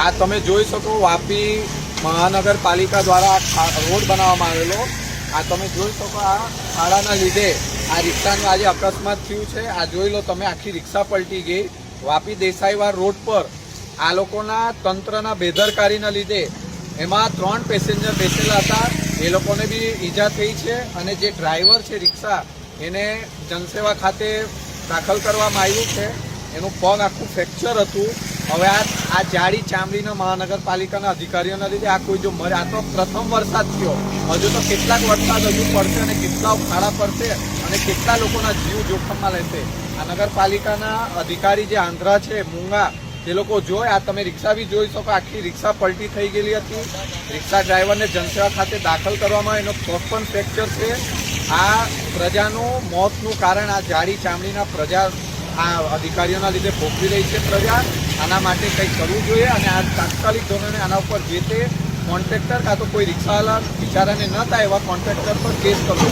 આ તમે જોઈ શકો વાપી મહાનગરપાલિકા દ્વારા રોડ બનાવવામાં આવેલો. આ તમે જોઈ શકો આ ખાડાના લીધે આ રિક્ષાનું આજે અકસ્માત થયું છે. આ જોઈ લો તમે આખી રિક્ષા પલટી ગઈ. વાપી દેસાઈવાર રોડ પર આ લોકોના તંત્રના બેદરકારીના લીધે એમાં ત્રણ પેસેન્જર બેસેલા હતા. એ લોકોને બી ઈજા થઈ છે અને જે ડ્રાઈવર છે રિક્ષા, એને જનસેવા ખાતે દાખલ કરવામાં આવ્યું છે. એનું પગ આખું ફ્રેક્ચર હતું. હવે આ આ જાડી ચામડીના મહાનગરપાલિકાના અધિકારીઓના લીધે આ કોઈ જો મરે આ તો પ્રથમ વરસાદ થયો. હજુ તો કેટલાક વરસાદ હજુ પડશે અને કેટલા ખાડા પડશે અને કેટલા લોકોના જીવ જોખમમાં લેશે. આ નગરપાલિકાના અધિકારી જે આંધ્રા છે, મૂંગા, તે લોકો જોય, આ તમે રિક્ષા બી જોઈ શકો, આખી રિક્ષા પલટી થઈ ગયેલી હતી. રિક્ષા ડ્રાઈવરને જનસેવા ખાતે દાખલ કરવામાં એનો પગ પણ ફ્રેક્ચર છે. આ પ્રજાનું મોતનું કારણ આ જાડી ચામડીના પ્રજા આ અધિકારીઓના લીધે ભોગવી રહી છે પ્રજા. આના માટે કંઈક કરવું જોઈએ અને આ તાત્કાલિક ધોરણે આના ઉપર જે તે કોન્ટ્રાક્ટર કાં તો કોઈ રિક્ષાવાળા બિચારાને ન થાય એવા કોન્ટ્રાક્ટર પર કેસ કરવો